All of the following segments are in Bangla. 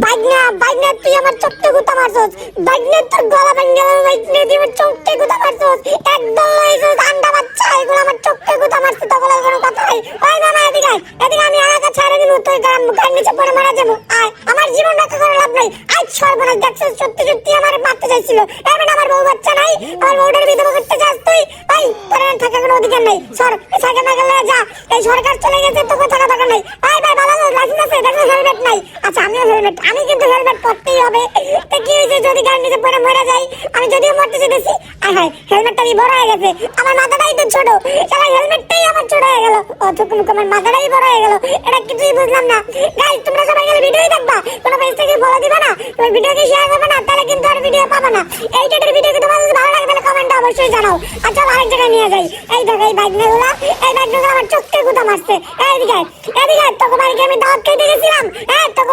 বাইকনা বাইকনা তুই আমার চোখে গুতা মারছস। বাইকনা তোর গলা ভেঙে গেল বাইকনা তুই আমার চোখে গুতা মারছস। একদম লাইছস আন্ডা বাচ্চা এগুলো আমার চোখে গুতা মারছে তো বলার কোনো কথা নাই। ওই মামা এদিকে আয়, এদিকে আমি এলাকা ছেড়ে দিলু তুই গান গান নিচে পড়ে মারা যাব। আয় আমার জীবন রক্ষা করে লাভ নাই। আজ সর্বনাশ দেখছিস সত্যি সত্যি আমার মারতে চাইছিল। এবার আমার বউ বাচ্চা নাই আমার বউটার বিধবা করতে চাস তুই? ভাই তোর থাকা কোনো অধিকার নাই। সর সাইকেল মাইকেল নিয়ে যা। এই সরকার চলে গেছে তোকে থাকা দরকার নাই। ভাই ভাই ভালো লাইসেন্স আছে দেখো। আচ্ছা আমিও হেলমেট আমি কিন্তু হেলমেট পরতেই হবে। তো কি হয়েছে যদি গাড়ি নিচে পরে মরে যাই আমি যদিও মরতে চেয়েছি আয় হায় হেলমেটটা দিয়ে বড় হয়ে গেছে। আমার মাথাটাই তো ছোট। সারা হেলমেটটাই আমার ছোট হয়ে গেল। থুকুমুক আমার মাথাটাই বড় হয়ে গেল। এটা কিছুই বুঝলাম না। গাইস তোমরা সবাই গেলে ভিডিওই দেখবা। কোনো পেজ থেকে ফলো দিবা না। তুমি ভিডিওকে শেয়ার করবে না, তাহলে কিন্তু আর ভিডিও পাবে না। এই টাইপের ভিডিও তোমার ভালো লাগে, তাহলে কমেন্টে অবশ্যই জানাও। আচ্ছা আরেক জায়গায় নিয়ে যাই। এই দেখো, এই বাইক নিয়ে এই বাইক নিয়ে আমার চোখকে গুতা মারছে। এইদিকে এদিকে তোকে বাড়িকে আমি দাওয়াত খেতে গেছিলাম। হ্যাঁ তোকে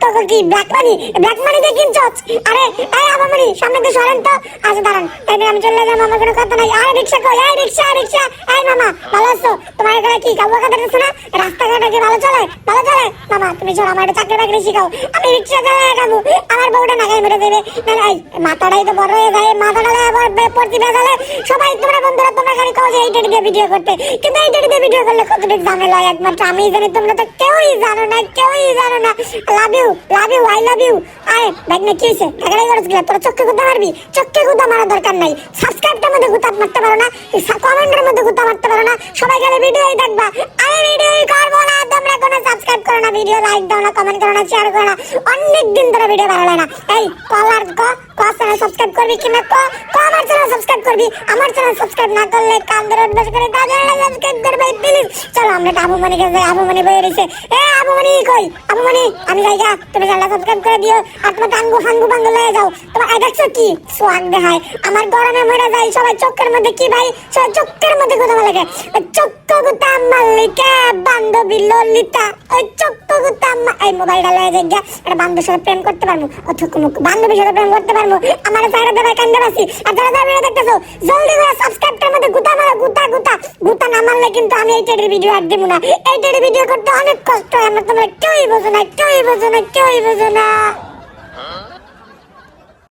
তো কি দিয়ে কিনছস আরে, এই সামনে দিয়ে সরেন তো। আচ্ছা দাঁড়ান। এই আমি চলে আমার কোনো কথা নাই। আয় রিক্সা কই? আয় রিক্সা রিক্সা। এই মামা, ভালো আছো? তোমার এখানে কি কাবু দিচ্ছে না? রাস্তাঘাটে কি ভালো চলে? ভালো চলে? মামা, তুমি চলো, আমার চাকরি বাকরি শিখাও। আমি রিক্সা চালাই কাবু আমার বউটা নাগাই মেরে দেবে। না এই, মাথাটাই তো বড় হয়ে যায়। মাথাটা বেজালে সবাই তোমরা বন্ধুরা, তোমরা দিয়ে ভিডিও করতে। কিন্তু দিয়ে ভিডিও করলে কতটুকু ঝামেলা একমাত্র? আমি জানি, তোমরা তো কেউই জানো না, কেউই জানো না। Love you love you I love you আয় ব্যাগ না কি হয়েছে? টাকাটাই করছ গেলে তোর চোখে গুতা মারবি? চোখে গুতা মারার দরকার নাই। সাবস্ক্রাইবটার মধ্যে গুতা মারতে পারো না। কমেন্টের মধ্যে গুতা মারতে পারো না। সবাই গেলে ভিডিওই দেখবা। আমি ভিডিওই করব না। তোমরা কোনো সাবস্ক্রাইব করো না। ভিডিও লাইক দাও না কমেন্ট করো না শেয়ার করো না। অনেক দিন ধরে ভিডিও ভালো লাগে না। এই কলার ক চ্যানেল সাবস্ক্রাইব করবি কিনা ক ক আমার চ্যানেল সাবস্ক্রাইব করবি। আমার চ্যানেল সাবস্ক্রাইব না করলে কান ধরে উঠবে করে তাদের সাবস্ক্রাইব করবে প্লিজ চলো, আমরা আবু মনি কাছে আবু মনি বয়ে রয়েছে এ, আবু মনি কই? আবু মনি, আমি যাই গা, তুমি চ্যানেল সাবস্ক্রাইব করে দিও, আর তোমার টাঙ্গু ফাঙ্গু ফাঙ্গু লয়ে যাও। তোমার এই দেখছ কি? সোয়াগ দেখায়। আমার গরমে মরে যায়, সবাই চোখের মধ্যে কি ভাই? সবাই চোখের মধ্যে কথা বলে চক্ক গুতা মাল্লিকা, বান্ধবী ললিতা। ওই চক্ক গুতা এই মোবাইলটা লয়ে যাই গা, একটা বান্ধবের সাথে প্রেম করতে পারব অথক বান্ধবীর সাথে প্রেম করতে পারব। আমার সাইরা দেবে কান্দে বাসি। আর যারা যারা ভিডিও দেখতেছো, জলদি করে সাবস্ক্রাইবটার মধ্যে গুতা মারো, গুতা গুতা। গুতা না মারলে কিন্তু আমি এই টেডের ভিডিও আর দেবো না। এই টেডের ভিডিও করতে অনেক কষ্ট হয়, আমরা তোমরা কেউই বোঝো না, কেউই বোঝো না, কেউই বোঝো না।